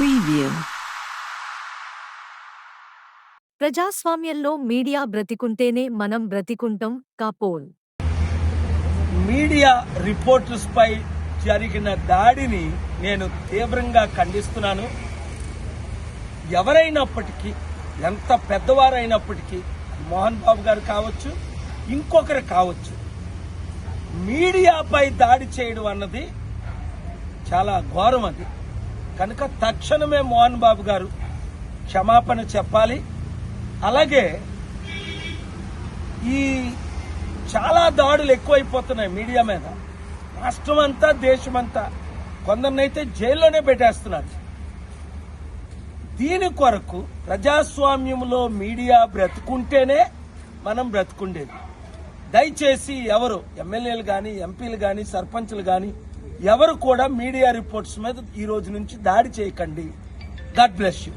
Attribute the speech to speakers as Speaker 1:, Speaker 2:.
Speaker 1: Preview. ప్రజాస్వామ్యంలో media బ్రతికుంటేనే మనం బ్రతికుంటాం కాపోల్.
Speaker 2: Media రిపోర్టర్స్పై జరిగిన దాడిని నేను తీవ్రంగా ఖండిస్తున్నాను. ఎవరైనప్పటికీ ఎంత పెద్దవారైనప్పటికీ మోహన్ బాబు గారు కావచ్చు ఇంకొకరు కావచ్చు మీడియాపై దాడి చేయడం అన్నది చాలా ఘోరం అది. కనుక తక్షణమే మోహన్ బాబు గారు క్షమాపణ చెప్పాలి. అలాగే ఈ చాలా దాడులు ఎక్కువైపోతున్నాయి మీడియా మీద. రాష్ట్రం అంతా దేశమంతా కొందరినైతే జైల్లోనే పెట్టేస్తున్నారు. దీని కొరకు ప్రజాస్వామ్యంలో మీడియా బ్రతుకుంటేనే మనం బ్రతుకుండేది. దయచేసి ఎవరు ఎమ్మెల్యేలు కానీ ఎంపీలు కానీ సర్పంచ్లు కానీ ఎవరు కూడా మీడియా రిపోర్ట్స్ మీద ఈ రోజు నుంచి దాడి చేయకండి. God bless you.